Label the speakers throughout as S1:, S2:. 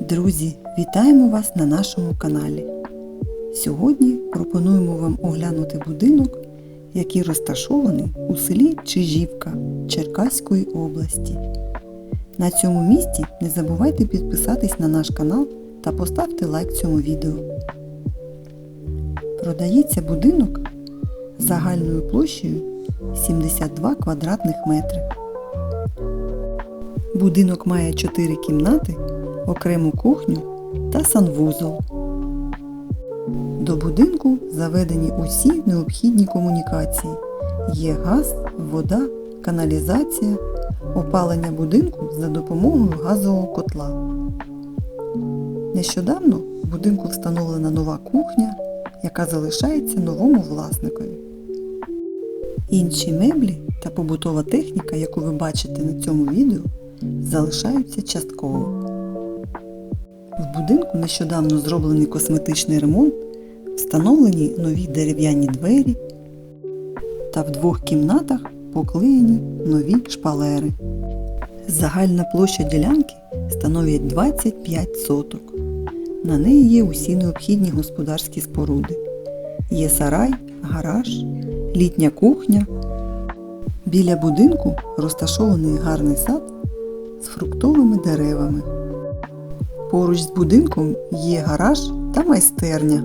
S1: Друзі, вітаємо вас на нашому каналі. Сьогодні пропонуємо вам оглянути будинок, який розташований у селі Чижівка Черкаської області. На цьому місці не забувайте підписатись на наш канал та поставте лайк цьому відео. Продається будинок загальною площею 72 квадратних метри. Будинок має 4 кімнати, окрему кухню та санвузол. До будинку заведені усі необхідні комунікації. Є газ, вода, каналізація, опалення будинку за допомогою газового котла. Нещодавно в будинку встановлена нова кухня, яка залишається новому власникові. Інші меблі та побутова техніка, яку ви бачите на цьому відео, залишаються частково. В будинку нещодавно зроблений косметичний ремонт, встановлені нові дерев'яні двері та в двох кімнатах поклеєні нові шпалери. Загальна площа ділянки становить 25 соток. На неї є усі необхідні господарські споруди. Є сарай, гараж, літня кухня. Біля будинку розташований гарний сад з фруктовими деревами. Поруч з будинком є гараж та майстерня.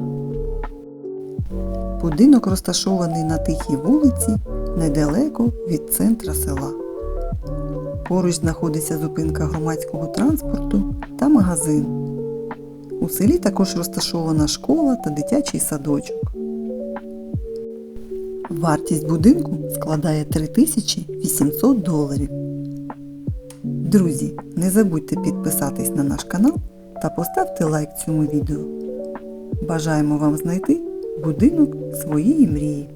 S1: Будинок розташований на тихій вулиці недалеко від центра села. Поруч знаходиться зупинка громадського транспорту та магазин. У селі також розташована школа та дитячий садочок. Вартість будинку складає 3800 доларів. Друзі, не забудьте підписатись на наш канал та поставте лайк цьому відео. Бажаємо вам знайти будинок своєї мрії.